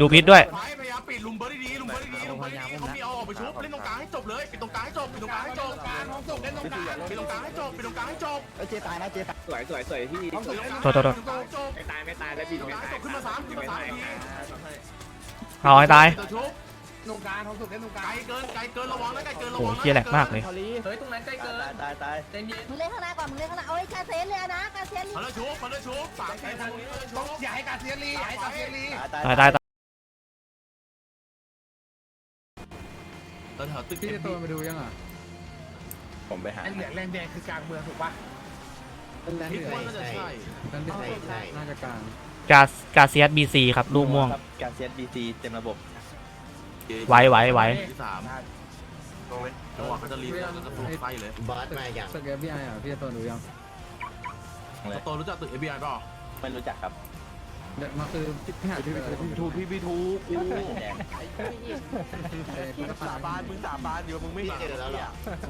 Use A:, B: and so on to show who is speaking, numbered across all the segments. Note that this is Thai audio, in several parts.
A: ดูพิษด้วย
B: ไปพยายามปิดลุมเบอร์ดีๆลุมเบอร์ดีๆลุมเบอร์ดีๆเขามีเอาออกไปชุบเล่นตรงกลางให้จบเลยปิดตรงกลางให้จบปิดตรงกลางให้จบกลางของจบเล่นตรงกลางปิดตรงกลางให้จบปิดตรงกลางให้จบ
C: เจตายนะเจตาย
D: สวยสวยสวยพี่
B: ของจบ
A: โทษโทษโทษ
D: ไม่ตายไม่ตายแล้วพี่
B: ตรงกลาง
D: ตาย
B: จบขึ้นมาสามขึ้นมาสามที
A: เอาให้ตาย
B: ตัวชุบ
C: ตรงกลางของสุดเล่นตรงกลา
B: ไกล
C: ง
B: เกินไกลเกินระวังนะไกลเกินระ
A: โอ้
B: วัง
A: เฮียแหลกมากเลย
D: เฮ้ยตรงนั้นใกล้เกิน
C: ตายตาย
D: เต้นเย็น
E: มึงเล่นข้างหน้าก่อนมึงเล่นข้างหน้าเอาไอ้กาเซนเลยนะกาเซน
B: มาเลยชุบมาเลยชุบสามทีทางนี้เลยชุบ
C: อย่าให้กาเซียรีอย่าให้กาเซียรี
A: ตายตายตาย
B: แล้วแถวตึก
F: พี่จะโตมาดูยังอะ
C: ผมไปหา
D: ไอ้เหลืองแรงแดงคือกลางเมืองถูกปะ
F: เป็นแลนด์
B: คิด
F: เหนือ
B: ว่าน่าจะใช่
F: นั่นที่น่าจะกลาง
A: กาสกาเซียสบีซีครับลูกม่วง
C: กาเซียบีซีเต็มระบบ
A: ไว้ไว้ไว้
B: ที่สามตรงเลยจังหวะเขาจะรีบแล้วก็ถูกไฟเลย
G: บอสมาอย่าง
F: สเก็ตพี่ไออะพี่จะโตดูยัง
B: โตรู้จักตึก FBI เปล่า
C: ไม่รู้จักครับ
F: เดี๋ยวมาคือพี่หาพี่พี่พี่
B: ถูพี่พี่ถูกกู
C: แดง
B: สาบานมึงสาบานเดี๋ยวมึงไม่
G: เจอแล้วหรอ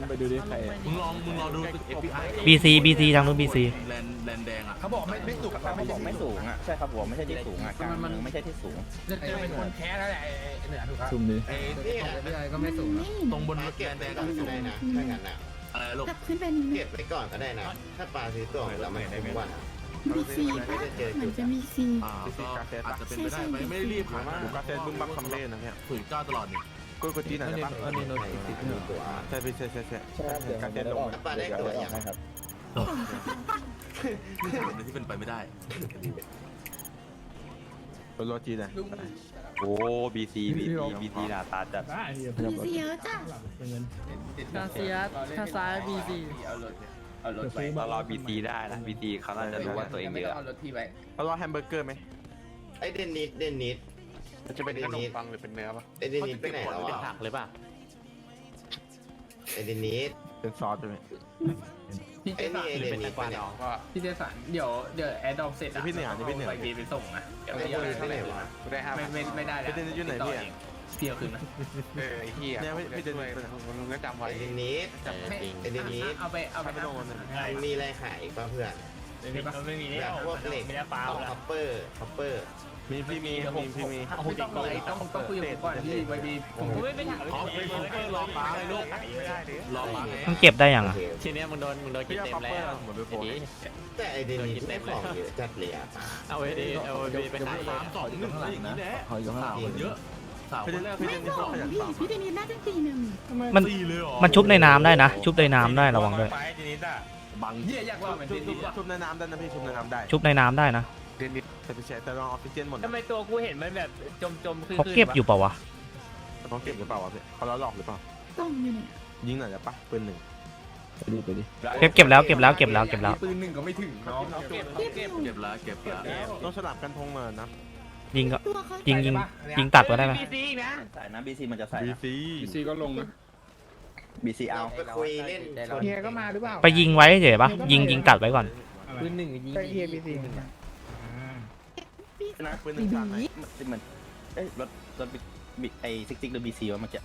F: ไปดูดิใคร
B: มึงลองมึงลองดูตึก FBI
A: บีซีบีซีทางนู้นบีซี
B: แลนแลนแดงอะ
D: เขาบอกไม่ไม่สุก
C: เขาบอกไม่สูงอะใช่ครับผมไม่ใช่ที่สูงอะกลางมันไม่ใช่ที่สูง
D: จะเป็นคนแพ้แล้วแหละเหนือถูกครับ
F: ซุ่มดิ
B: ไอ้
G: นี่
F: พี่ไอก็ไม่สูงนะ
B: ตรงบน
G: เก็บ
B: แลนแดง
G: ก็
B: ไม่สูง
G: ได้นะถ้างั้นน่ะ
B: อะไรลูก
H: ขึ้นไป
G: เก็บไปก่อนก็ได้นะถ้าปลาซื้อตัวเราไม่คุ้มวัน อะ
H: บีซี
G: ไม่ได้เจอ
H: เหมื
G: จุ
H: อน
G: ด
H: จะมีซี
B: อ่าก็อาจจะเป็นไปได้ไม่ไม่ได้รีบขนาดนั้น
I: กาเซนบึ้มบักคำเล่นะเนี่ย
B: ฝืนก้าวตลอดนี่
I: กูกูจีนหน่อยได้ปะ
G: อันนี้โน้ตติดมีตัว
I: ใช่พี่ใช่ใช่ใช่กาเซนลง
G: ถ้าปลาได้ตัวอย่าง
C: ครับ
B: นี่คือเป็นที่เป็นไปไม่ได้
I: ตัวโลจีนนะ
C: โอ้บีซีบีซีบีซีหน้าตาจัด
H: บีซีเยอะจ้ะ
F: กาเซียสถ้าซ้ายบีซี
D: เอารถเอารถไป
C: เรารอบีซีได้นะบีซีเขาน่าจะรู้ว่าตัวเองเยอะ
D: เอารถพี่ไว้
I: เรารอแฮมเบอร์เกอร์ไหม
G: ไอเดนนิดเดนนิด
I: มันจะเป็นขนมปังหรือเป็นเนื้อปะ
G: ไอเดนนิดไปไหนแล้ว
C: เป็น
G: อะ
C: ผักหรือเปล่า
G: ไอเดนนิด
I: เป็นซอสใช่ไหม
D: พี่เจสัน
G: ไอ้นี่ไอ้
D: เป็น
G: นี่
D: ตะกวาน้องก็พี่เจสันเดี๋ยวเดี๋ยวแอดดอปเสร็จอะไปบีไปส่งนะเดี๋ยว
G: ไอ
D: ไม่
G: เด
D: ยอนม
G: นิดเท่าไหร่วะ
I: ได้ห้า
D: ไม่ไม่ไม่ได้แล้วพี่เอาคืนนะ
I: เออไอ้เหี้ยเนี่ยพี่เดินมึงก็จำ
G: ไอ
I: ไว้
G: เดนนิดไอ้เดี๋ยวนี้
D: เอาไปเอาไป
I: ไม่ลงมัน
G: มันมีอะไรขายอีกป่ะเพื่อน
D: ไม่มี
G: แบบพวกเหล็กพวกคัพเปอร์คัพเปอร์
I: มีพี่มีมีพี่มี
D: ไม่ต้องอะไรต้องต้องคุยกับผมก่อนพี่ไปบีผมไม่ไม่ถาม
B: อ๋อเป็นซูเปอร์รอป้าเลยลูกรอป้าไง
A: มันเก็บได้ยังอะ
C: ทีนี้มึงโดนมึงโดนกิ
I: พี่
C: น
I: เอา
C: เต็ม
I: คัพเปอ
C: แล้
I: ร์
C: ว
I: เหมือนไปโฟน
G: แต่ไอเดนนิดได้ของเยอะจัดเลยอะ
C: เอาไปดิเอาไปไปขาย
B: สามสองหนึ่งอะไรอย่างนี้แหละ
F: เขาอยู่ข้างหลัง
B: เยอะ สาวคนแรก
H: ไม่สองพี่พี่เดนิสน่าจะตีหนึ่ง
A: มัน
B: ตีเลยหรอ
A: มันชุบในน้ำได้นะ ชุบในน้ำได้ระวังด้วย
B: บัง
D: เยี่ยอยากว่าเหมือน
I: ชุ
D: เด
I: บ
D: นนิส
I: ชุบในน้ำได้นะพี่ชุบในน้ำได้
A: ชุบในน้ำได้นะ
I: เดนนิสแต่พี่แชร์แต่ลองออกซิเจนหมด
D: ทำไมตัวกูเห็นมันแบบจมจมขึ้น
A: เขาเก็บอยู่เปล่าวะ
I: เขาเก็บหรือเปล่าวะพี่เขาล้อหลอกหรือเปล่า
H: ต้องอยู่เนี่ย
I: ยิงหน่อยจะปะปืนหนึ่ง
F: ไปดิไปดิ
A: เก็บเก็บแล้วเก็บแล้วเก็บแล้วเก็บแล้ว
D: ปืนหนึ่งก็ไม่ถึงน้อง
H: เก็บ
B: เก็บแล้วเก็บแล้ว
I: ต้องสลับกันทงเนินนะ
A: ยิงก็
H: ตัวเขา
A: ยิงยิงยิงตัดก็ได้ไหม
D: บีซีนะ
C: ใส่นะบีซีมันจะใส่
I: บี
C: นะ
I: ซี
F: บีซีก็ลงนะ
C: บีซีเอา
G: ไปคุยเล่นชน
D: เฮียก็มาหรือเปล่า
A: ไปยิงไว้เฉยปะยิงยิงตัดไว้ก่อน
D: ปืนหนึ่งยิงเฮียบีซี
I: นะปืนหนึ่งสามไหน
C: มันมันเอ้ยรถรถบิไอซิกซิกหรือบีซีวะเมื่อกี้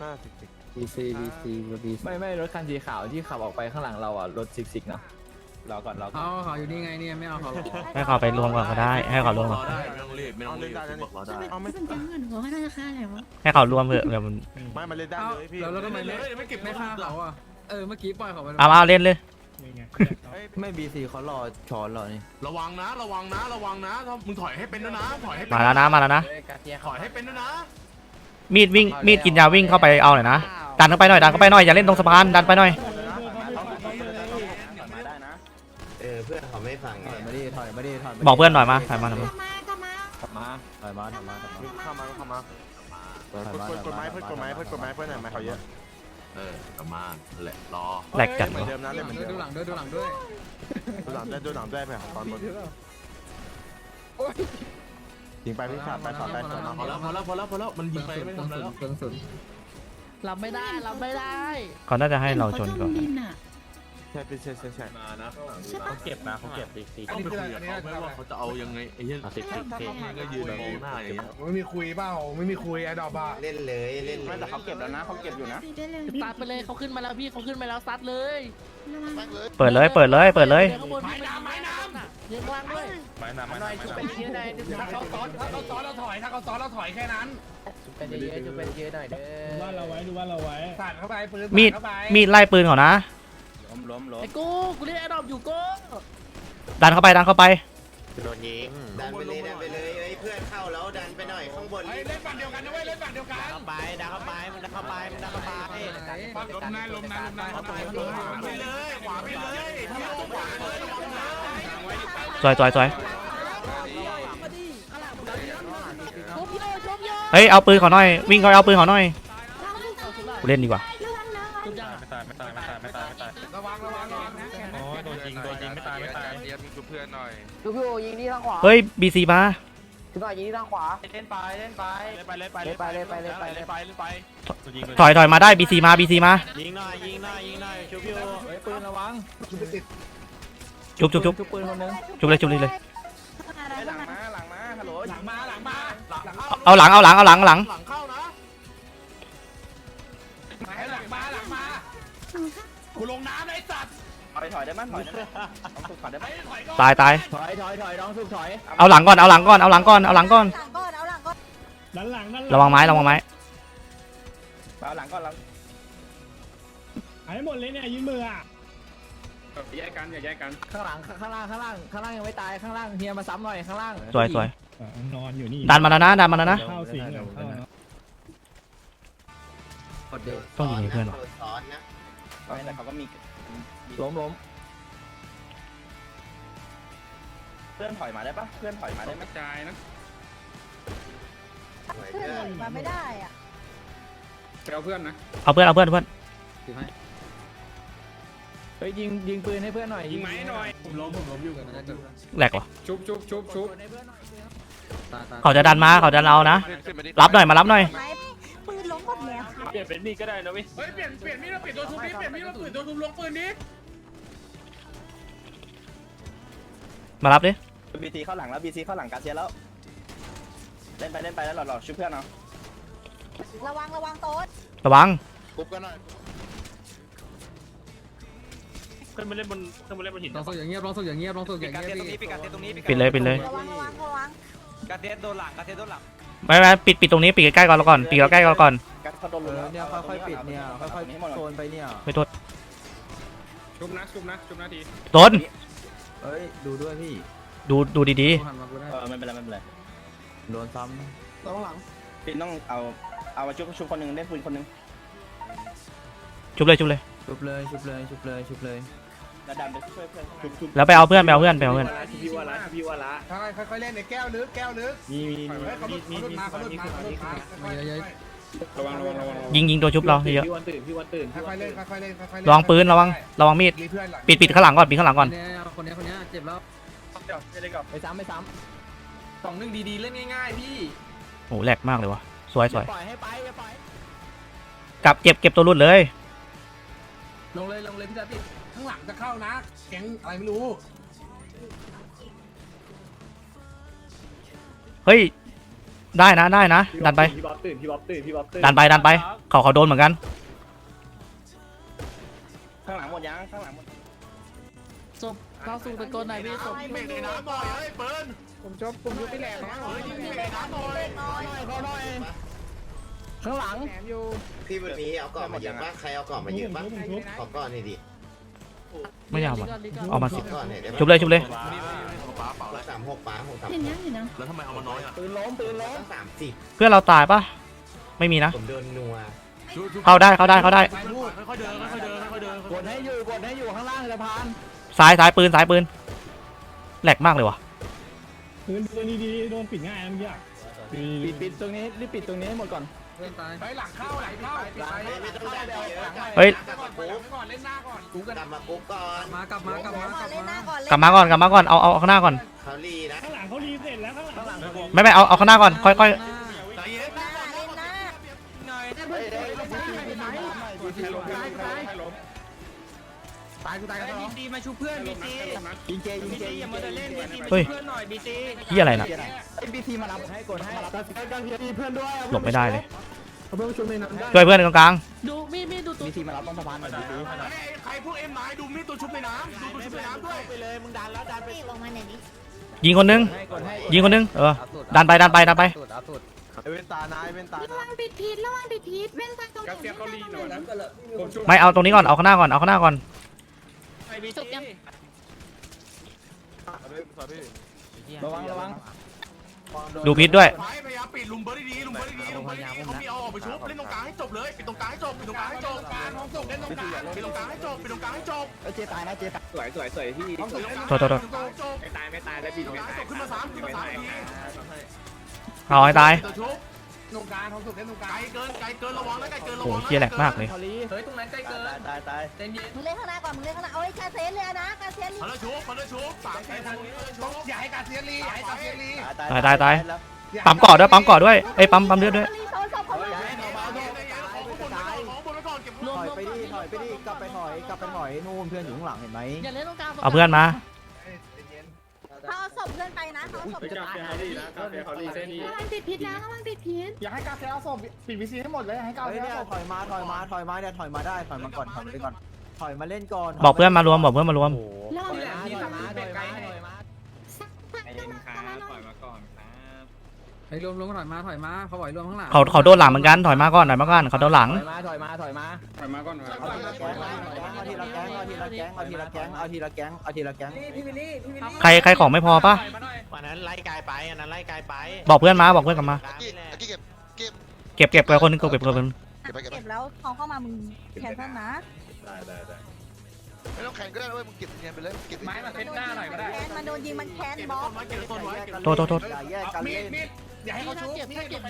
I: ห้าสิบสิบ
F: บีซีบีซีบีซี
J: ไม่ไม่รถคันสีขาวที่ขับออกไปข้างหลังเราอะ รถซิกซิกนะ
C: รอก่อนรอก่อน
F: เอาเขาอยู่นี่ไงเนี่ยไม่เอาเขาหรอก
A: ให้เขาไปรวมก่อนก็ได้ ให้เขารวม
B: ร
A: ก่อ
B: อนได้ไม่ต้องรีบไม่ต้องรีบบอกรอ
H: จะ
B: ได้
H: เป็นจะเป็นแก๊งเงินหัวให้ราคาอะไรวะ
A: ให้เขารวมเถอะเดี๋ยวมัน
I: ไม่มาเล่นได้
F: เอา
I: เลยพี่
F: แล้วแล้วทำไมไม่
B: ไม่เก็บ
F: ไม่
B: ไม่
F: ฆ่า
B: ฆ่า
F: เขาอะเออเมื่อกี้ปล่อยเขาไป
A: เอาเอาเล่นเลย
J: ไม่บีซีเขารอช้อนรอนี่
B: ระวังนะ ระวังนะ ระวังนะถ้ามึงถอยให้เป็นนะนะถอยให้
A: มาแล้วนะมาแล้วนะ
B: ถอยให้เป็นนะนะ
A: มีดวิ่งมีดกินยาวิ่งเข้าไปเอาหน่อยนะดันเข้าไปหน่อยดันเข้าไปหน่อยอย่าเล่นตรงสะพานดันไปหน่อย
G: พื่อนเขาไม่ฟังไง
J: ถอยมาดิถอยมาดิถอยมาดิ
A: บอกเพื่อนหน่อยมาถอยมาหน่อย
H: ก
A: มา
H: ลับมากลับมา
J: ถอยมาถอยมาถอยมาถอยมา
I: เข้ามาเข้ามา
J: ถอยมา
I: เพื่อนกดไม้เพื่อนกดไม้เพื่อนกดไม้เพื่อนไหนไม้เขาเยอะ
B: เออกลับมาแหละรอ
A: แหลกจัด
I: เหมือนเดิมนะเล่นเหมือน
F: ดู
I: เดิม
F: หลังด้วยดูหลังด้วย
I: ดูหลังได้ดูหลังได้ไปตอนบนยิงไปพี่ขาดไปขาดไปขาดมา
B: พอแล้วพอแล้วพอแล้วพอแล้วมันยิงไปไม่
F: เพิ่ง
B: ทำอะไร
F: สุ
B: แล้
F: ด
B: ว
F: เพิ่งสุด
E: รับไม่ได้รับไม่ได้
A: เขาน่าจะให้เราชนก่อน
H: เขาจมดินอะ
I: ใช่ใช่ใช่ใช่ใช่
B: มานะข้างหลัง
H: ใช่ปะ
C: เก็บนะเขาเก็บอีกสี่
B: ต้องไปคุยกับเขาไหมว่าเขาจะเอายังไงไอ้เหี้ย
C: สิบสิบ
B: มันก็ยืนมองหน้าอย่างเงี้ย
K: ไม่มีคุยเปล่าไม่มีคุยไอ้ดอกบ้า
G: เล่นเลยเล่นเล
C: ไม่
G: ย
C: แต่เขาเก็บแล้วนะเขาเก็บอยู่นะ
H: ตีได้เลย
D: ซัดไปเลยเขาขึ้นมาแล้วพี่เขาขึ้นมาแล้วซัดเลย
H: ระวัง
A: เปิดเลยเปิดเลยเปิดเลย
D: ข้างบนไม้น้ำไม้น้ำเยอะมากด้วย
I: ไม้นำไม้
D: หน่อย
I: นำ
D: ชุบ
I: ไม้
D: เป็น
I: นำ
D: เยอะหน่อย
K: ถ้าเขาซ้อนถ้าเขาซ้อนเราถอยถ้าเขาซ้อนเราถอยแค่นั้น
D: ชุบเป็นเยอะชุบเป็นเยอะหน่อยเด้อ
F: ว่าเราไว้ดูว่าเราไว้
K: สาดเข้าไปปืน
A: มีด
K: เข้าไป
A: มีดไล่ปืนเขานะ
C: ล้มล้มล้ม
D: ไอ้กูกูเล่นแอดดอปอยู่กู
A: ดันเข้าไปดันเข้าไป
G: โดนยิงดันไปเลยดันไปเลยเอ้ยเพื่อนเข้าแล้วดันไปหน่อยข้างบน
K: เฮ้ยเล่นฝั่งเดียวกันนะเว้ยเล่นฝั่งเดียวกัน
C: เข้าไปดังเข้าไปมันดังเข้าไปมันดังเข้าไป
K: ลมนายลมนายลมนายลมนาย
B: ขวาไปเลยขวาไปเลยเที่ยวขวาเลยระวังนะ
A: สวยสวยสวย
D: ชุบเยอะชุบเยอะ
A: เฮ้ยเอาปืนเขาหน่อยวิ่งเขาเอาปืนเขาหน่อยกูเล่นดีกว่า
H: น
I: หน่อย
D: ชุบอยู่ยิงที่ทางขวา
A: เฮ้ยบีซีมา
D: ชุบหน่อยยิงที่ทางขวา
C: เล่นไปเล่นไปเล่นไปเล่นไป
D: เล่นไปเล่นไปเล่นไปเล่นไป
C: เล่นไป
A: ถอยถอยมาได้บีซีมาบีซีมา
C: ยิงหน่อยยิงหน่อยยิงหน่อยชูพิว
J: เฮ้ยปืนระวัง
A: จุบจุบจุบ
J: ชุบปืนคนนึง
A: จุบเลยจุบเลยเลย
G: หลังมาหลังมาฮัลโหล
K: หลังมาหลังมาหลังเข้า
A: เอาหลังเอาหลังเอาหลังเอาหลัง
C: ถอยถอยได้มั้ยถอยได้มั้ยต้องถูกถอยได้มั้ย
K: ถอยก่อน
A: ตายตาย
J: ถอยถอยถอยน้องสุกถอย
A: เอาหลังก่อนเอาหลังก่อนเอาหลังก่อนเอาหลังก่อน
E: หลังก่อนเอาหลังก่อน
F: ด้านหลังด้านหลั
A: ระวังไม้ระวังไม้
C: เอาหลังก่อนหลัง
F: หายหมดเลยเนี่ยยืนมืออะ
K: แยกกันอย่าแยกกัน
J: ข้างหลังข้างล่างข้างล่างข้างล่างยังไม่ตายข้างล่างเฮียมาซ้ำหน่อยข้างล่าง
A: สวยสวย
F: นอนอยู่นี่
A: ดันมาแล้วนะดันมาแล้วนะ
F: เข้าสิงเข้านะ
J: กดเด็ก
A: ต้องยิงให้เพื่อน
G: โดนซ้อนนะ
C: ไม่แต่เขาก็มี
J: ล้มล้ม
C: พื่อนถอยมาได้ปะเพื่อนถอยมาได้ไหม
K: กระจายนะ
G: สวย
E: เพื่อ
G: เพื่อน
E: นมาไม่ได้อะ
K: ไปเอาเพื่อนนะ
A: เอาเพื่อนเอาเพื่อนเอาเพื่อน
J: เฮ้ยยิงยิงปืนให้เพื่อนหน่อย
K: ยิงไหมหน่อย ผมล้มผมล้มอยู่กันนะ
A: แหลกวะ
K: ชุบชุบชุบชุบ
A: เขาจะดันมาเขาจะเอานะ รับหน่อยมารับหน่อย
E: ไม้ปืนล้มหมดแล้ว
C: เปลี่ยนเป็นมีก็ได้นะวิ
K: เฮ้ยเปลี่ยนเปลี่ยนมีดมาเปลี่ยนตัวชุบนี้เปลี่ยนมีดมาเปลี่ยนตัวชุบลงปืนนี้
A: มารับดิ
C: บีซีเข้าหลังแล้วบีซีเข้าหลังกาเซียแล้ว เล่นไปเล่นไปแล้วหลอดๆช่วยเพื่อนเอา
E: ระวังระวังโต๊ะ
A: ระวัง
I: ปุ๊บกันหน่อย
C: ขึ้นมาเล่นบนขึ้นมาเล่นบนหิน
F: ลองสุกอย่างเงียบลองสุกอย่างเงียบลองสุกอย่างเงียบพี่
A: ปิดเลยปิดเลย
E: ระวังระวังระวัง
C: กาเซียโดนหลังกาเซียโดนหลัง
A: ไม่ไม่ปิดปิดตรงนี้ปิดใกล้ๆก่อนแล้วก่อนปิดใกล้ๆก่อนก่อน
C: กาเขาโดน
J: เออเนี่ยค่อยๆปิดเนี่ยค่อยๆโซนไปเนี่ย
A: ไม่โทษ
K: ชุบนะชุบนะชุบนาที
A: โดน
J: เฮ้ยดูด้วยพี่
A: ดูดูดี
F: หันมากูได้
C: เออไม่เป็นไรไม่เป็นไร
J: โดนซ้
C: ปินต้องเอาเอามาชุบชุบคนหนึ่งเล่นปืนคนหนึ่ง
A: ๆจุบเลยจุบเลยำ
J: ชุบเลยชุบเลยชุบเลยชุบเลย
C: แล้วดันไปช่วยเพื่อนชุบชุบ
A: แล้วไปเอาเพื่อนไปเอาเพื่อนไปเอาเพื่อน
C: พี่ว่าละพี่ว่าละ
K: ค่อยค่อยเล่นในแก้วลึกแก้วลึก
C: มีมี
K: เฮ้ยเขาลุดเขาลุดมาเขาลุดมาเขาลุดมาระวังระวังระวัง
A: ยิงยิงตัวชุบเราเยอะ
C: พี่วันตื่นพี่วันตื่น
K: ค่อยๆเล่นค่อยๆเล่นค่อยๆเล่น
A: ระวังปืนระวังระวังมีด
K: มีเพื่อนหลัง
A: ปิดปิดข้างหลังก่อนปิดข้างหลังก่อน
F: เนี่ยคนนี้คนนี้เจ็บแล้ว
J: ไปซ้ำไปซ้
D: สองหนึ่งดีๆเล่นง่ายๆพี่
A: โอ้แหลกมากเลยวะสวยำสวย
J: ปล่อยให้ไปอย่าปล่อย
A: กลับเก็บเก็บตัวรุดเลย
F: ลงเลยลงเลยพี่จัดติ
K: ข้างหลังจะเข้านะแก๊งอะไรไม่รู้
A: เฮ้ย ได้นะได้นะ ดันไป
C: พี่บ๊อบตื่นพี่บ๊อบตื่นพี่บ๊อบตื่น
A: ดันไปดันไป เขาเขาโดนเหมือนกัน
C: ข้างหลังหมดยังข้างหลังหมด
D: จบ เข้าสู่ตะโกนหน่อยพี่จบ
B: เบรกในน้ำหน่อยเฮ้ยเปิ้ล
K: ผมชอบผมยุบไปแหลมนะ
B: เฮ้ยยิงเบรกในน้ำหน่อย
J: ข้างหลัง
K: แหลมอยู่
G: พี่วันนี้เอากล่องมาเยอะปะใครเอากล่องมาเยอะปะขอก่อนหน่อยดิ
A: ไม่ได้เอามา
D: ลิก่น
A: เอามา
G: ขอก่อนหน่อยได้ไหม
A: จุบเลยจุบเลย
B: ป๋าเปล่า
G: ร้อยสามหกป้าหกสาม
H: เห็นยังเห็นยัง
B: แล้วทำไมเอามาน้อยอะ
J: ปืนล้มปืนล้ม
G: สามสิบ
A: เพื่อนเราตายปะไม่มีนะ
G: ผมโดนนัว
A: เข้าได้เข้าได้เข้าได้
K: ไปพูด
B: ค่อยๆเดินค่อยๆเดินค่อยๆเดิน
J: กดให้อยู่กดให้อยู่ข้างล่างสะพาน
A: ซ้ายซ้ายปืนซ้ายปืนแหลกมากเลยวะ
F: ปืนตัวนี้ดีโดนปิดง่ายนะเมื่อกี้
J: ปิดปิดตรงนี้รีบปิดตรงนี้ให้หมดก่อน
F: เพื่อนตาย
K: ไปหลังเข้าหลังเข้า
G: หลังไม่ต้องดันเยอะ
A: เฮ้ย
K: ก่อนก่อนเล่นหน้าก่อนกูกัน
G: กลับมากุ๊กก่อน
F: มากลับมากลับมาก
E: ก่
F: ลั
E: อน
F: บ
E: เล่นห
F: มา
E: น้าก่อน
A: กลับมาก่อนกลับมาก่อนเอาเอาข้างหน้าก่อน
G: เขาลีนะ
F: ข้างหลังเขารีเสร็จแล้วข้างหลัง
A: ไม่ไม่เอาเอาข้างหน้าก่อนค่อยค่อย
B: ใจเย็น
E: หน้าเล่นหน้า
J: เฮ้ยเฮ้ย
K: ใครล้มใครล้มใครล้ม
J: ตายา
F: ยกูตายกันแล้ว
D: บีซีมาชูเพื่อนบีซี
J: ยิงเจยิง
D: บี
J: เจ
D: ซีอย่ามาเดินเล่นบีซีมา
A: เฮ้ย
D: ชูเพื่อนหน่อยบีซี
A: ที่อะไรน่ะ
J: บีซีมารับให้กดให้รับกันพีเพื่อนด้วย
A: หลบไม่ได้เลย
F: เอาเพื่อนมาชุบในน้ำได้
A: ช่วยเพื่อนตรงกลาง
H: ดูมีมีดูตัว
J: บีซีมารับต้องสะพานหน่อยบีซี
B: ใครพวกเอ็มนายดูมีดตัวชุบในน้ำดูตัวชุบในน้ำด้วย
J: ไปเลยมึงดันแล้วดันไป
E: นี่ลงมาหน่อยดิ
A: ยิงคนนึง
J: ให้กดให้
A: ยิงคนนึงเออดันไปดันไปดันไป
L: สุดเอาสุด
J: เว้นตานายเว้นตา
H: ระวังปิดพีทระวังปิดพีทเว้นตาตรงไหน
D: กาเซียเขาลีหน่อยนะผมชู
A: ไม่เอาตรงนี้ก่อนเอาข้างหน้าก่อนเอาข้างหน้าก่อน
D: ไปบีซี
J: ระวังระวัง
A: ดูพิษด้วย
B: ไฟพยายามปิดลุมเบอร์ดีๆลุมเบอร์ดีๆลุมเบอร์ดีๆเขามีเอาออกไปชุบเล่นตรงกลางให้จบเลยปิดตรงกลางให้จบปิดตรงกลางให้จบการท้องสุกเล่นตรงกลางปิดตรงกลางให้จบปิดตรงกลางให้จบ
J: เอ้ยเจตายนะเจตาย
D: สวยสวยสวยพี่
B: ท้องสุกเล่น
A: โทษโทษโทษ
B: จบ
D: ไม่ตายไม่ตายแล้ว
B: ปิ
D: บี
B: ดตรงกลางให้จบขึ้นมาสามขึ้นมาสามที
A: เอาให้ตาย
B: ตัวชุบ
F: ตรงกลางท้องสุกเล่นตรงก
B: ไก
F: ลา
B: ล
F: ง
B: เกินไกลเกินระวังนะไกลเกินระ
A: โอ้
B: วัง
A: เฮียแหลกมากเลย
J: ทอรี่
D: เฮ้ยตรงนั้นใกล้เกิน
J: ตายตาย
D: เต็นเย็น
E: มึงเล่นข้างหน้าก่อนมึงเล่นข้างหน้าโอ้ยกาเซนเลยนะกาเซน
B: เขาเลยชุบเขาเลยชุบสามทีคนนี้เลยชุบ
F: อย่าให้กาเซียรีอย่าให้กาเซียรี
A: ตายตายตาย ปั๊มก่อด้วยปั๊มก่อด้วยเอ้ยปั๊มปั๊มเลือดด้วย
E: รีโซนศพเขาเลย
B: ของบนไว้ก่อนเก็บ
J: ถอยไปดิถอยไปดิกลับไปถอยกลับไปถอยนู่นเพื่อนอยู่ข้างหลังเห็นไหม
H: อย่าเล่นตรงกลาง
A: เอาเพื่อนมา
E: เขาเอาศพเพื่อนไปนะเขาเอาศพเพื่อน
D: กา
E: ไป
D: เซียเขาลีนะกาเซียเขาลีเส้นนี้
H: ระวังปิดพีทนะระวังปิดพีท
F: อย่าให้กาเซียเอาศพปิดวีซีให้หมดเลยให้กา
J: เฮ้ย
F: เซีย
J: เนี่ย
F: เอาศพ
J: ถอยมาถอยมาถอยมาเนี่ยถอยมาได้ถอยมาก่อนถอยมาก่อน ถอยมาเล่นก่อน
A: บอกเพื่อนมารวมบอกเพื่อนมารวม
H: ระวัง
D: นี่แหละที่ทำเป็นไกด์ให้
H: สักพักจะมาจะมาหน่อย
D: มาก่อนครับ
L: ไอ้รวมรวมถอยมาถอยมาเขาบอกรวมข้างหลัง
A: เขาเขาโดนหลังเหมือนกันถอยมาก่อนถอยมาก่อนเขาโดนหลัง
J: ถอยมาถอยมาถอยมา
D: ถอยมาก่อนถอย
J: เอาทีละแก๊งเอาทีละแก๊งเอาทีละแก๊งเอาทีละแก๊งเอาทีละแก๊งเอาทีละแก๊ง
D: พี่วิลลี่พี่วิลลี่
A: ใครใครของไม่พอปะ
I: วันนั้นไล่กายไปอันนั้นไล่กายไป
A: บอกเพื่อนมาบอกเพื่อนกลับมา
I: กี้กี้เก็บ
A: เก็บเก็บไปคนนึงเก็บไปคนนึง
E: เก็บแล้วเขาเข้ามามึงแคนเซิลนะ
I: ไม่ต้องแข่งก็ได้ด้วยมึงเก็บเงินไปเลยเก็บ
D: ไม้มาเซตหน้าหน่อยก็ได้
E: แคนมันโดนยิงมันแคนบอส
B: ไว้เก็บต้นไว้เก็บ
A: โทษโทษโทษ
J: อย่าแยกกัน
F: มีด
J: เล่น
F: มีด อย่าให้เขาชุบ
H: เก็บ
F: มี
H: ถ้า
F: ด
H: เก็บไป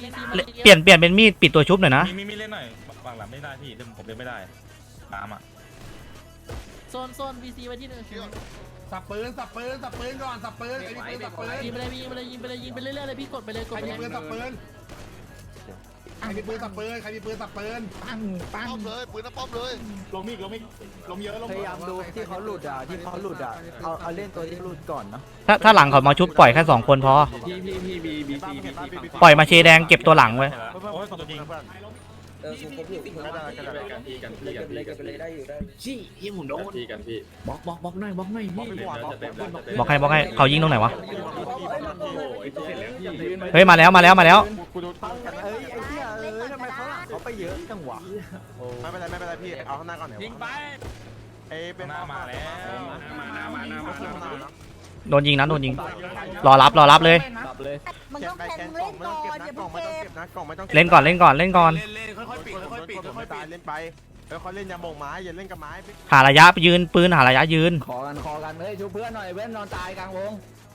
A: เปลี่ยนเปลี่ยนเป็นมีดปิดตัวชุบหน่อยนะ
M: มีมีเล่นหน่อยบางหลังไม่ได้พี่เดี๋ยวผมเล่นไม่ได้ตามอะ
H: โซนโซนบีซีไว้ที่หนึ่ง
F: สับปืนสับปืนสับปืนก่อนสับปืนไอ้ปืนสับปืน
H: ยิงไปเลยยิงไปเลยยิงไปเลยยิงไปเรื่อยๆเลยพี่กดไปเลยก
F: ใค
H: ด
F: ร
H: ไป
F: มี
H: เลย
F: ปืนสับปืน ใครมีปืนสับปืนใครมีปืนสับปืนปังปัง
I: ป้อมเลยปืนน้ำป้อมเลย
F: ลงมีดลงมีดลงเยอะลง
J: พยายามดูที่เขาหลุดอะที่เขาหลุดอะเอาเอาเล่นตัวที่หลุดก่อนนะ
A: ถ้าถ้าหลังเขามาชุบปล่อยแค่สองคนพอ
D: พี่พี่พี่บีบีซีบีซี
A: ปล่อยมาเชแดงเก็บตัวหลังไว้
M: โอ้ยคนตัวจริง
D: เออผมผมอยู่ที่ผมกันพี่กันพี่กันพี่กันเลยได้อยู่ได้
L: จี้ยี่หมุนโดน
D: พี่กันพี่
L: บอกบอกบอกหน่อยบอกหน่อยพี่
D: จะเต็มจะเต็ม
A: บอกให้บอกให้เขายิงตรงไหนวะ
D: โอ้ยเสร็จแล้วพี่
A: เฮ้ยมาแล้วมาแล้วมาแล้ว
J: ปังกันเอ้ยไอ้เหี้ยเอ้ยทำไมเขาหลังเขาไปเยอะจังหวะ
I: ไม่เป็นไรไม่เป็นไรพี่เอาข้างหน้าก่อนเดี๋ยว
D: ยิงไป
I: เอ้เป็น
M: หน้ามาแล้ว
D: มาหน้ามาหน้ามาหน้ามา
A: โดนยิงนะโดนยิง รอรับรอรับเลย
J: กลับเลย
E: มึง
I: เก็
E: ต้
I: บ
E: อง
I: ไป
E: แคน
I: แกน
E: มึง
I: กล่
E: เล่
I: อง
E: น
I: ไม่
E: ก่
I: ต้
E: อ
I: อง
E: น
I: เก็
E: อย่า
I: บนะกล่องไม่
E: เพิ่
I: ต้องงเก็บนะกล่องไม่ต้อง
A: เล่นก่อนเล่นก่อนเล่นก่อน
B: เล่นเล่น ค่อยๆปิดค่อยๆปิดค่อยๆ
I: ตา
B: ปิ
I: ย
B: ด
I: เล่นไปค่อยๆเล่นยาโมงไม้อย่าเล่นกับไม้
A: หาระยะยืนปืนหาระยะยืน
J: ขอกันขอกันเฮ้ยชูเพื่อนหน่อยเว้นนอนตายกลางวง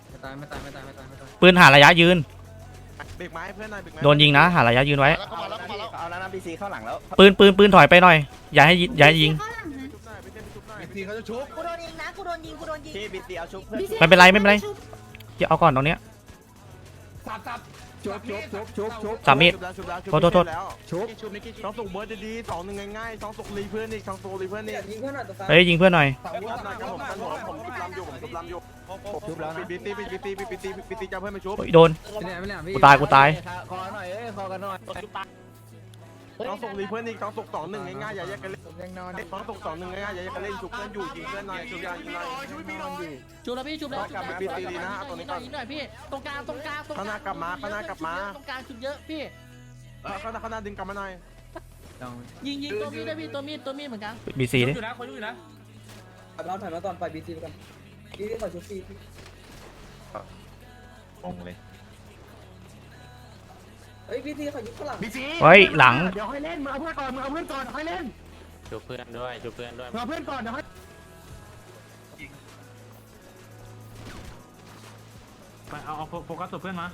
L: ไม่ตายไม่ตายไม่ตายไม่ตายไม่ตาย
A: ปืนหาระยะยืน
I: เบรกไม้เพื่อนหน่อยเบรกไม้
A: โดนยิงนะ หาระยะยืนไว้
I: เข้ามาแล้วเข้ามาแล้ว
J: เอาแล้วนะบีซีเข้าหลังแล้ว
A: ปืนปืนปืนถอยไปหน่อย อย่าให้ยิอย่าให้ยิง
H: ข้างหลังนะ
I: ชุบหน่อยไปเต้นชุบหน่อย
F: ทีเขาจะชุบ
E: กูโดนยิงนะกูโดนยิงกูโดนยิง
J: ที่บีซีเอาชุบเพื่อน
H: BC
A: ไม่เป็นไรไม่เป็นไรอย่าเอาก่อนตรงเนี้ย
F: สับสับ
J: ชุบชุบชุบชุบชุบ
A: สามมีด
I: ชุบแล้วชุบแล้ว
A: โทษโทษโทษ
I: แล้ว
J: ชุบ
D: ชุบนิกกี้
I: สองสุกเบิร์ดดีๆสองหนึ่งง่ายๆสองสุกรีเพื่อนอีกสองสุกรีเพื่อนอีก
D: ยิงเพื่อนหน่อยตัวฟ้า
A: เฮ้ยยิงเพื่อนหน่อย
F: สับวุ้
I: รับหน่
F: สั
I: อย
F: บ
I: ครับ
F: วุ้
I: ผม
F: สับ
I: ผม
F: วุ้
I: ผมชุบลำอยู่ผมชุบลำอยู่
J: ชุบแล้ว
I: ปิ
J: นะ
I: ดบิตี้ปิดบิตี้ปิดบิตี้ปิดบิตี้ปิดบิตี้จะเพื่อนมาชุบ
A: โอ้ยโดน
L: ไม่ได้ไม่ได้พี่
A: กูตายกูตาย
J: คอหน่อยเอ้ยคอกันหน่อย
I: สองสุกรีเพื่อนอีกสองสุกสองหนึ่งง่ายๆอย่าแยกกันเล่น
F: ยังนอน
I: สองสุกสองหนึ่งง่ายๆอย่าแยกกันเล่นชุบเพื่อนอยู่ยิงเพื่อนหน่อยชุบยายิงหน่อย
B: ช่วยพี่หน่อย
H: ชุบแล้วพี่ชุบแล้ว
I: กลับมาบีซีดีนะเอาตัวนี้ก่อน
H: ยิงหน่อยพี่ตรงกลางตรงกลางตรงกลาง
I: ข้างหน้ากลับมาข้างหน้ากลับมา
H: ตรงกลางชุดเยอะพี่
I: เขาหน้าเขาหน้าดึงกลับมาหน่อย
H: ยิงยิงตัวมีดได้วยพี่ตัวมีดตัวมีดเหมือนกัน
A: บีซีดิ
D: อยู่นะคนอยู่นะ
F: เราถอยมาก่อนปล่อยบีซีไปก่อนบีซีขอชุบซี
M: องเลย
F: เฮ้ยบีซีขอยุบข้างหลัง
B: บีซี
A: เฮ้ยหลัง
F: เดี๋ยวให้เล่นมึงเอาเพื่อนก่อนมึงเอาเพื่อนก่อนค่อยเล่น
M: จูเพื่อนด้วยจูเพื่อนด้วย
F: มึงเอาเพื่อนก่อนเดี๋ยวให้
M: เอาเอาโฟกัสตัวเพื่อนมา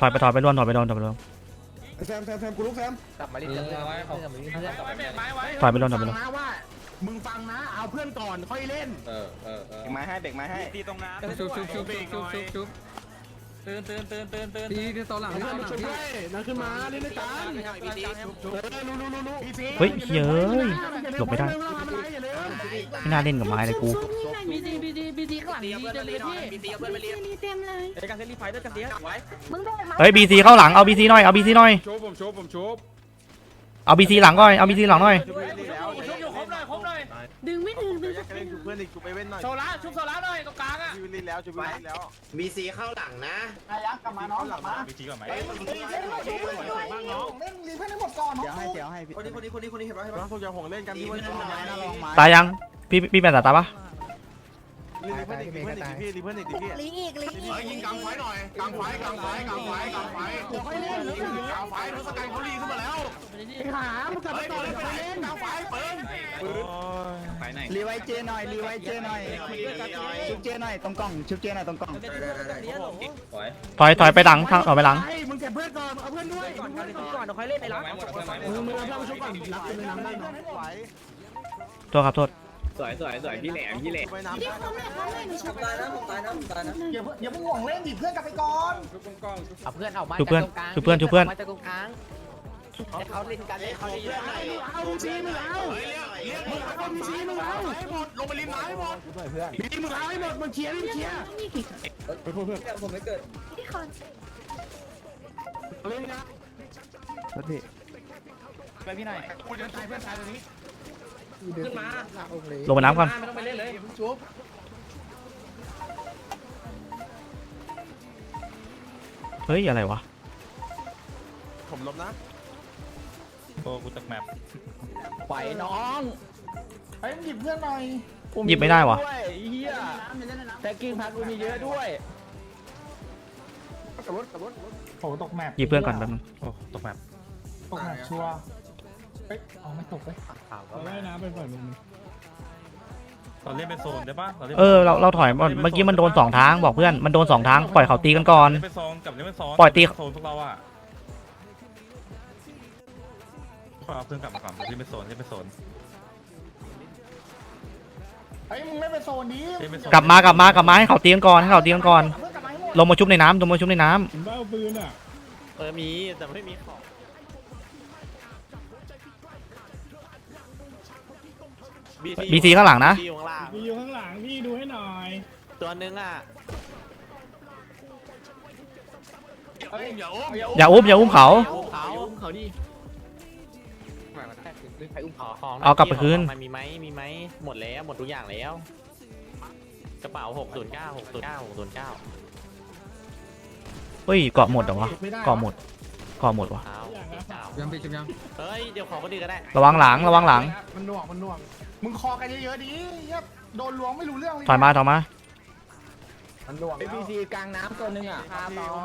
A: ถอยไปถอยไปรวมถอยไปรวมถอยไปรวม
F: แซมแซมแซมกูลูกแซม
L: กลับมาดิ
D: เอ
L: เดี๋ยว
D: อไว้เขาไว้เบรกไม้ไว้
A: ถอยไปรวมถอยไปรวม
F: นะว่ามึงฟังนะ เอาเพื่อนก่อนค่อยเล่น
D: เออเออเออ
J: เบรกไม้ให้เบรกไม้ให้
I: ตีตรงน้ำ
L: ชุบชุบชุบชุบชุบ ชุบ
H: ตื่นตื่นตื่นตื่นตื่น
N: ดีที่โซหลัง
F: เพื่อนมาช่วยด้วยนะขึ้นมาเล่นด้วยกัน
A: เฮ้ยเฮ้ยหลบไม่ได้ไม่น่าเล่นกับไม้เลยกู
H: บีจีบีจีบีจีข้างหลังบีเต็มเลยพี่
O: มีเต็มเลย
J: ไอ้การเซรีไฟด้วยกันเสียไว้
O: มึงเบรกมา
A: เฮ้ยบีซีเข้าหลังเอาบีซีหน่อยเอาบีซีหน่อย
N: โชว์ผมโชว์ผมโชว์
A: เอาบีซีหลังก่อนเอาบีซีหลังหน่อย
D: หน่อย
O: ดึงไม่ถึงดึง
I: เพื่อนอีกกูไปเว้นหน่อย
D: โซล่าชุบโซล่าหน่อยตรงกลางอะ
I: ชูวิลแล้วชูวิลแล้ว
G: บีซีเข้าหลังนะ
M: วิธีก่อนไหม
J: เดี๋ยวให้เดี๋ยวให้พี่
I: คนนี้คนนี้คนนี้คนนี้เห็นป่ะเห็นป่ะพวกยาหงเล่นกันที่ว่า
A: ตายยังพี่พี่แปดตายปะ
I: รีเพื่อนอีกรีเพื่อนอีกพี่รีเพื่อนอีกพี่
O: ลิงอีกลิงอีก
I: ยิงกลางไฟหน่อยกลางไฟกลางไฟกลางไฟกลางไฟกลางไฟกางไฟทศกัณฐ์เขาลีขึ้นมาแล้วไอ้
F: หามึงกลับ
I: เฮ้
F: มายต่อ
I: เล
F: ย
I: ไปไหนกลางไฟเปิด
M: ไปไหน
J: รีไวเจหน่อยรีไวเจหน่อยชุบเจหน่อยตรงกล่องชุบเจหน่อยตรงกล่อง
A: ถอยถอยไปหลังทางถอยไปหลัง
F: มึงเก็บเพื่อนก่อนเอาเพื่อนด้วย
J: ก่อนก่อนก่อนเดี๋ยวค่อยเล่นไอ้รัก
F: มึงมึงเอาเพื่อนมาช่วยก่อนรับเป็นน้ำได้หน่อย
A: โทษครับโทษ
D: สวยสวยสวยพี่แหลมพี่แหลม
I: ไปน้ำ
O: ที่เขาไม่เขาไม่หนูชอบ
J: ตายนะผมตายนะผมตายนะ
F: อย่าอย่าเพิ่งห่วงเล่นดิเพื่อนกลับไปก่อน
N: ชุบกล้องกล้องชุบ
H: เอาเพื่อนออกมา
A: ชุบเพื่อนชุบเพื่อนชุบเพื่อน
H: มาจากตรงกลาง
J: เขาเล่นกันเขาเล่นกัน
F: เอามึงชี้มึงเอา
I: เรียกมึงเอามีซีมึงเอาให้หมดลงไปริมน้ำให้หมด
F: มีมึงเอาให้หมดมึงเคลียร์ดิเคลียร์
O: นี่กี่
J: ผมไม่เกิด
O: ที่คอน
F: เล่นนะ
J: พี่
D: ไปพี่หน่อย
I: กูจะตายเพื่อนตายตรงนี้
D: ขึ้นมา
A: ลงไปน้ำก่อน
D: ไม่ต้องไปเล่นเลย
A: เฮ้ย อะไรวะ
I: ผมลบนะ
M: โอ้กูตักแมป
J: ไหวน้อง
F: เฮ้ยมึงหยิบเพื่อนหน่อย
A: หยิบไม่ได้วะ
J: ด้วยเฮียแต่กิ้งพักกูมีเยอะด้วย
F: โอ้ตกแมป
A: หยิบเพื่อนก่อนแป๊บนึง
M: โอ้ตกแมป
F: ตกแมปชัวร์เฮ้ยเอาไม่ตกเลยเราได้น้ำไปปล่อยมึง
M: เราเล่นเป็นโซนได้ปะล่น
A: เออเราเราถอยก่อนเมื่อกี้มันโดนสองทางบอกเพื่อนมันโดนสองทางปล่อยเขาตีกันก่อน
M: เล่นเป็นโซนกับเล่นเป็นโซน
A: ปล่อยตี
M: โซนพวกเราอะขอเอาเพื่อนกลับมาก่อนเล่นเป็นโซนเล่นเป็นโซน
F: เฮ้ยมึงไม่ไปโซนนี้
M: เล่นเป็นโซน
A: กลับมากลับมากลับมาให้เขาตีกันก่อนให้เขาตีกันก่อน
F: เพื่อนกลับมาให้หมด
A: ลงมาชุบในน้ำลงมาชุบในน้ำ
F: ผมว่าเอาปืนอะ
J: เออมีแต่ไม่มีของ
A: บีซีข้างหลังนะ
J: อยู่ข้างล่าง
F: มีอยู่ข้างหลังพี่ดูให้หน่อย
J: ตัวนึงอะ
I: เฮ้ยอย่าโอ้ม
A: อย่าอุ้มอย่าอุ้มเขา
J: เขาเขาดิ
H: ใครอุ้มเขาของ
A: เอากลับไปคืน
J: มันมีไหมมีไหมหมดแล้วหมดทุกอย่างแล้ว กระเป๋า609 609 609
A: เฮ้ยเกาะหมดเหรอวะเกาะหมดเกาะหมดวะ
J: เอา
N: ยังไปชุบยัง
J: เฮ้ยเดี๋ยวขอคนอื่นก็ได้
A: ระวังหลังระวังหลัง
F: มันหน่วงมันหน่วง มึงคอกันเยอะๆดิเหี้ยโดนล้วงไม่รู้เรื่องเลย
A: ถอยมาถอยมา
F: มันหน่วง
J: ไอพีซีกลางน้ำตัวนึงอะ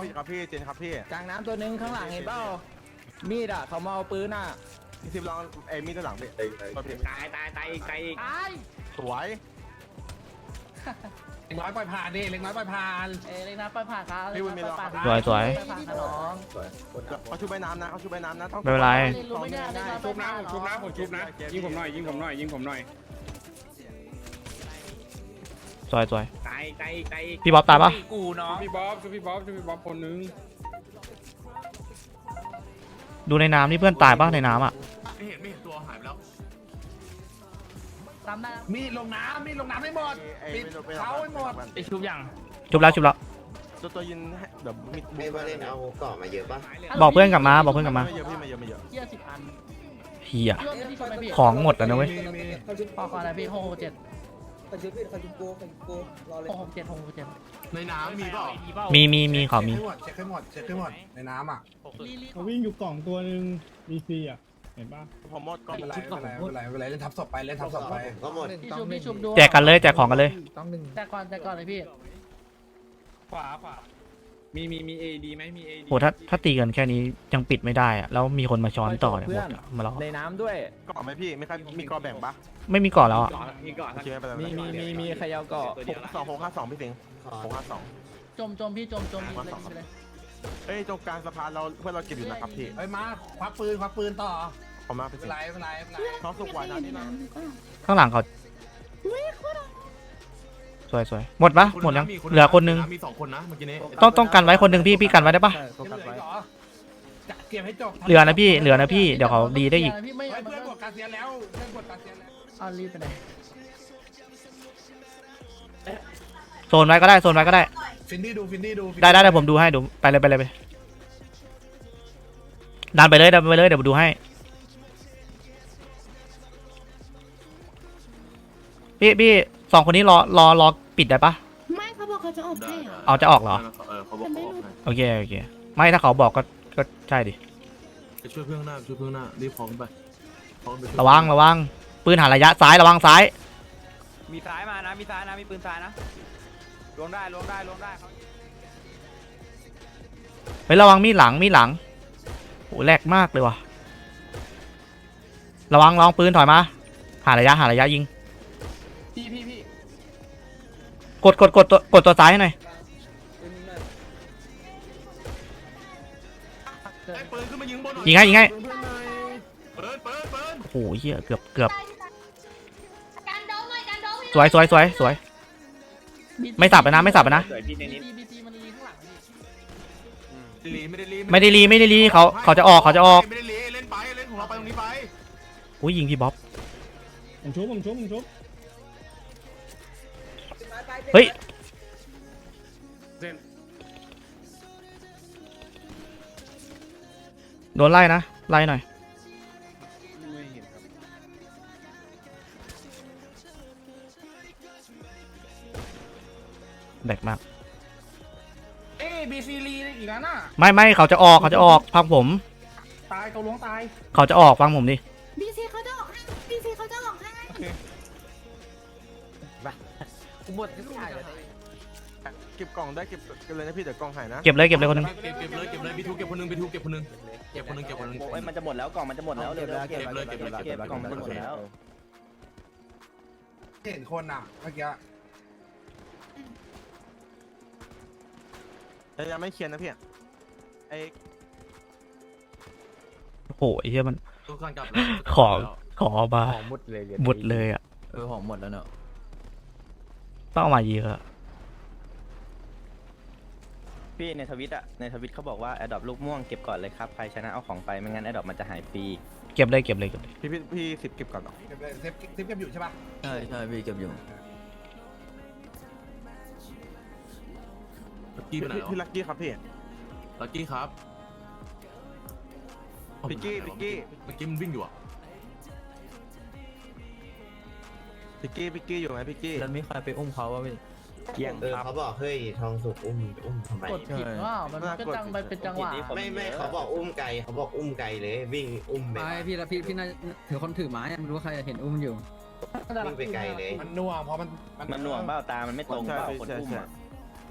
I: พี่ครับพี่เจนครับพี่
J: กลางน้ำตัวนึงข้างหลังเห็นเปล่ามีดอะเขามาเอาปืนอะ
I: พี่ซิบลองเอ้มีด้านหลังพี่
D: ตายตายตายอีกตายอีก
H: ตาย
I: สวย
F: เล็กน้อยปล่อยผ่านดิเล็กน้อยปล่อยผ่าน
H: เอ้ยเล็กนะปล่อยผ่านครับ
A: สวยสวย
H: ปล่อยผ่านครับน้อง
I: เขาชูใบน้ำนะเขาชูใบน้ำนะต้อง
A: ไม่เป็นไร
H: เล่นรู้ไม่ได้เล่นนะ
N: ชุบนะผมชุบนะผมชุบนะยิงผมหน่อยยิงผมหน่อยยิงผมหน่อย
A: สวยสวย
D: ตายตายอีกตายอีก
A: พี่บ๊อบตายปะ
D: กูเนาะ
N: ชุบพี่บ๊อบชุบพี่บ๊อบชุบพี่บ๊อบคนนึง
A: ดูในน้ำนี่เพื่อนตายปะในน้ำอะ
H: ตามได้
F: มีดลงน้ำมีดลงน้ำให้หมด
I: ไอ้
F: ปิด
I: ไม่โดนไม่
F: เขาให้หมด
D: ไอชุบยัง
A: ชุบแล้วชุบแล้ว
I: ตัวตัวยินเดี๋ยวมี
G: ไม่ว่าเล่นเอาเกาะมาเยอะปะ
A: บอกเพื่อนกลับมาบอกเพื่อนกลับมา
I: ไม่เยอะพี่ไม่เยอะไม่เยอะ
H: เยี่ยสิบอัน
A: เฮีย
H: พี่ว่าพี่ชนไหมพี่
A: ของหมดแล้วนะเว้ย
H: พอก่อนนะพี่หกหกเจ็ด
J: เขาชุบพี่เขาชุบกูเขาชุบกูรอเลย
H: หกหกเจ็ดหกหกเจ็ด
I: ในน้ำมีเปล่า
A: มีมีมีเขามี
F: เช็คให้หมดเช็คให้หมดในน้ำอะ
H: ลีลี
F: เขาวิ่งอยู่กล่องตัวหนึ่งบีซีอะ เห็นป่ะ
I: ผมหมดก็
F: ไม่เป็นไรไม่เป็นไรไม่เป็นไรไม่เป็นไรเล่นทับศพไปเล่นทับศพไป
G: ก็หมด
H: พี่ชุบพี่ชุบดู
A: แจกกันเลยแจกของกันเลย
N: ต้องหนึ่ง
H: แต่ก่อนแต่ก่อนเลยพี่
M: ขวาขวา
D: มีมีมีเอดีไหมมีเอดี
A: โหถ้าถ้าตีกันแค่นี้ยังปิดไม่ได้อะแล้วมีคนมาช้อนต่อเนี่ยหมดอะมาแล้ว
J: ในน้ำด้วย
I: กรอบไหมพี่ไม่ใครมีกรอบแบ่งปะ
A: ไม่มีก่อนแล้วอะ
D: ก่อนมีก่อน
I: โอเคไม่เป็นไร
J: มีมีมีมีใครเอาเกาะ
D: ตัวเดียวละ
I: สองหกห้าสองพี่สิงหกห้าสอง
H: จมจมพี่จมจมยิงเลยยิงไป เลย
I: เอ้ยตรงกลางสะพานเราเพื่อนเราเก็บอยู่นะครับพี่
F: เฮ้ยมาควักปืนควักปืนต่อ
I: ผมมา
F: ไม่
I: พี่
F: เป็
I: สิ
F: น
I: ง
F: ไรไม่เป็นไรไม่เป็นไร
I: ท้องสุกไว้นะนี่นะ
A: ข้างหลังเขาสวยสวยหมดปะหมดยังเหลือคนนึง
B: มีสองคนนะเมื่อกี้นี้
A: ต้องต้องกันไว้คนหนึ่งพี่พี่กันไว้ได้ปะ
F: ใช่โฟกัสไว้จะเก็บให้จบ
A: เหลือนะพี่เหลือนะพี่เดี๋ยวเขาดีได้อีก
H: พี่ไม่
F: เฮ้ยเพื่อนกดการเซียนแล้วเพื่อนกดการเซียนแล้ว
H: เอารีบไปไหน
A: โซนไว้ก็ได้โซนไว้ก็ได้
K: ฟินดี้ดูฟินดี้ดู
A: ได้ได้เดี๋ยวผมดูให้ดูไปเลยไปเลยไปดันไปเลยดันไปเลยเดี๋ยวผมดูให้ พี่พี่สองคนนี้รอรอรอปิดได้ปะ
E: ไม่เขาบอกเขาจะออกให้เหรอ
A: เอาจะออกเหรอ
B: เออเขาบอกเขาออกให้
A: โอเคโอเค ไม่ถ้าเขาบอกก็ก็ใช่ดิ
B: ไปช่วยเพื่อนข้างหน้าช่วยเพื่อนข้างหน้ารีบพร้อมไปพร้อมไปช่ย
A: ระวังระวังปืนหาระยะซ้ายระวังซ้าย
J: มีซ้ายมานะ มีซ้ายนะ มีปืนซ้ายนะ ลวงได้ลวงได้ลวงได้
A: เฮ้ยระวังมีดหลังมีดหลังโหแรกมากเลยว่ะ ระวังระวังปืนถอยมา หาระยะหาระยะยิง
F: พี่พี่พี่
A: กดกดกดตัวกดตัวซ้ายให้หน่อย
B: ไอ้ปืนขึ้นมายิงบนหน่อย
A: ยิงให้ยิงให้
B: เปิดเปิดเปิด
A: โอ้โหเหี้ยเกือบเกือบ
E: การโดนหน่อยการโดน
A: สวยสวยสวยสวย ไม่สับไปนะไม่สับไปนะ
H: บีจีบีจีมันรีข้างหลังพี่
B: ลีไม่ได้ลี
A: ไม่ได้รีไม่ได้รีเขาเขาจะออกเขาจะออก
B: ไม่ได้ลีเล่นไปเล่นของเราไปตรงนี้ไป
A: อุ้ยยิงพี่บ๊อบ
F: ผมชุบผมชุบผมชุบ
A: เฮ้ยโดนไล่นะไล่หน่อย แบกมาก
F: เอ้บีซีรีอีกแล้วน่ะ
A: ไม่ไม่เขาจะออกเขาจะออกฟังผม
F: ตายตัวล้วงตาย
A: เขาจะออกฟังผมดิ
E: บีซีเขาจะออกให้บีซีเขาจะออกให้
J: หมดทุกอย่างเลย
K: เก็บกล่องได้เก็บกันเลยนะพี่เดี๋ยวกล่องหายนะ
A: เก็บเลยเก็บเลยคนหนึง
B: เก็บเก็บเลยเก็บเลยพี่ทูเก็บคนหนึงพี่ทูเก็บคนหนึงเก็บคนหนึงเก็บคนหนึง
J: โอ้ยมันจะหมดแล้วกล่องมันจะหมดแล้วเร็วๆ
B: เก็บเลยเก็บเลยเก็บเลย
J: กล่องมันจะหมดแล้ว
K: เห็นคนอะเมื่อกี้ ยังไม่เคลียร์นะพี่ไอ้
A: โอ้โหไอ้เหี้ยมัน
B: ทุกคนกลับ
A: ขอ ขอมา
J: ของหมดเลย
A: หมดเลยอะ
J: เออของหมดแล้วเนอะ
A: ต้องเอามาเยอะอะ
J: พี่ในทวิตอะในทวิตเขาบอกว่าแอดดอปลูกม่วงเก็บก่อนเลยครับ ใครชนะเอาของไปไม่งั้นแอดดอปมันจะหายฟรี
A: เก็บเลยเก็บเลยเก็บเลย
K: พี่พี่พี่สิบเก็บก่อนเก็บเลยเซฟเซฟเก็บอยู่ใช่ป่ะ
J: ใช่ใช่พี่เก็บอยู่
B: ลักกี้ไปไหน
K: พี่พี่ลักกี้ครับพี่
B: ลักกี้ครับ
K: พิกกี้พิกกี้
B: ลักกี้มันวิ่งอยู่อะ
K: พิกกี้พิกกี้อยู่ไหมพิกกี้
J: แล้วมีใครไปอุ้มเขาวะพี่เกี่ยง
G: เออเขาบอกเฮ้ยทองสุกอุ้มอุ้มทำไม
H: กดผิดว่ามันก็จังไปเป็นจังหวะ
G: ไม่ไม่เขาบอกอุ้มไกลเขาบอกอุ้มไกลเลยวิ่งอุ้มไป
J: ไม่พี่ละพี่พี่น่าถือคนถือไม้ไม่รู้ว่าใครเห็นอุ้มอยู่
G: วิ่งไปไกลเลย
K: มันน่วงเพราะมัน
J: มันหน่วงเบ้าตา มันไม่ตรง
K: ใช่
J: เบ้า
K: ใช่
J: คน
K: ใช่
J: อุ้ม
K: ใช่
J: อะ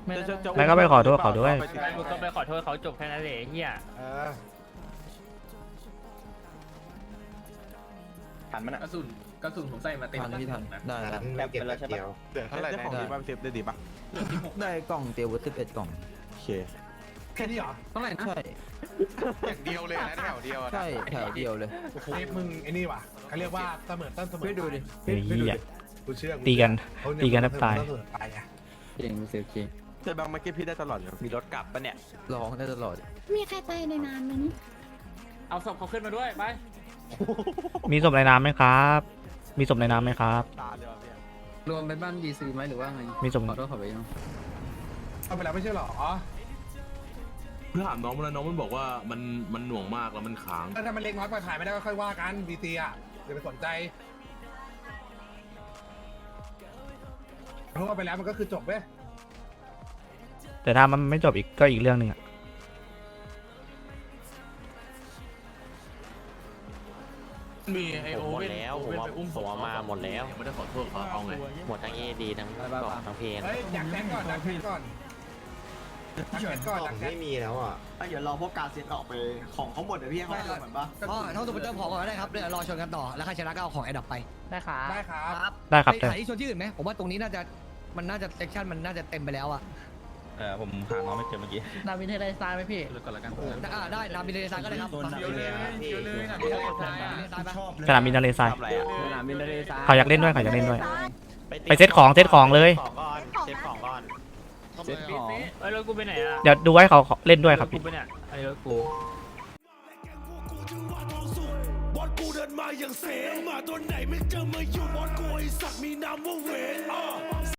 H: ไม่ได้
K: จะจะ
A: แล้วก็ไปขอโทษเขาด้วย
K: มึง
C: ก็ไปขอโทษเขาจบแค่นั้นเลยเฮีย
K: เออ
J: ทันมันอะ
D: กระสุนกระสุนผมใส่มาเต็ม
J: ทันพี่ทันได้
G: ทันไม่เก็บแป๊บเดียว
K: เดี๋ยวได้ของดีป่ะเซฟได้ดีป่ะ
J: ได้กล่องเตียววุฒิสิบเอ็ดกล่อง
K: โอเคแค่นี้เหรอ
J: เท่าไหร่นะใช่
K: อย่างเดียวเลยนะแถวเดียว
J: ใช่แถวเดียวเลย
K: เซฟมึงไอ้นี่ว่ะเขาเรียกว่าเสมอต้นเสมอ
J: ไม่ดูดิ
A: ไอ้เหี้ย
K: กูเชื่อ
A: ตีกันตีกันแทบตาย
K: เสมอตายไง
J: เก่งเสียจริง
K: แต่บางเมื่อกี้พี่ได้ตลอดอยู่
J: มีรถกลับปะเนี่ยร้องได้ตลอด
E: มีใครตายในน้ำไหมนี่
C: เอาศพเขาขึ้นมาด้วยไป
A: มีศพในน้ำไหมครับ มีศพในน้ำไหมครับ
K: ตาเลยว่ะพี่
J: รวมเป็นบ้านดีซีไหมหรือว่าไง
A: มีศพ
J: ขอโทษขอไปยัง
K: เอาไปแล้วไม่ใช่เหรอ
B: เพื่อถามน้องมันแล้วน้องมันบอกว่ามันมันหน่วงมากแล้วมันค้าง
K: ถ้ามันเล็กน้อยปล่อยผ่านไม่ได้ก็ค่อยว่ากันบีซีอะอย่าไปสนใจเพราะว่าไปแล้วมันก็คือจบเว้ย
A: แต่ถ้ามันไม่จบอีกก็อีกเรื่องหนึ่งอะ
B: มีไอโอ
C: หมด
B: เว่น
C: แล้ว
B: โอ
C: ผม
B: เว่น
C: ว่า
B: ไปอุ้ม
C: ผมว่ามาหมดแล้ว
B: ไม่ได้ขอโทษเขาเอาไง
C: หมดทั้งเอดีทั้งกล่องทั้งเพลง
K: เฮ้ยอยากแท็กก่อนอยากแท็กก่อนอยากแท็กก่อนอยากแท็ก
G: ไม่มีแล้วอะ
J: เดี๋ยวรอพวกการเซ็นออกไปของเขาหมดเดี๋ยวพี่ให้เขาเหมือนปะ
F: อ๋อถ้าสมมติเจ้าของก่อนก็ได้ครับเดี๋ยวรอชนกันต่อแล้วใครชนะก็เอาของแอดดับไป
H: ได้ค่ะ
K: ได้ครับ
A: ได้ครับ
F: ไป
A: ได้
F: ขายที่ชนที่อื่นไหมผมว่าตรงนี้น่าจะมันน่าจะเซ็กชันมันน่าจะเต็มไปแล้วอะ
I: เออผมหาน้องไม่เจอเมื่อกี้
H: นาวินเทอร์ไดซายไหมพี่
I: เลยก่อนละกัน
F: อ่าได้นาบินเดซานก็ได้ครับ
G: เดี๋ยวเลยเดี๋ยวเลย
F: นาบินเดซานได้ปะ
A: สนามบินทะเลทราย
J: ทำอะไรอะสนามบินทะเลทราย
A: เขาอยากเล่นด้วยเขาอยากเล่นด้วย
C: ตี
A: ไปเซ็ตของเซ็ตของเลย
C: ของก่อน
J: เซ็ตของ
P: เอ้ยรถกูไปไหนอะ
A: เดี๋ยวดูให้เขาเล่นด้วยครับ
P: กู
A: พี่
P: ไปเนี่ยไอ้รถกู
Q: บอสกูเดินมาอย่างเสงมาตัวไหนไม่เจอมาอยู่บอสกูไอสักมีนามว่าเวน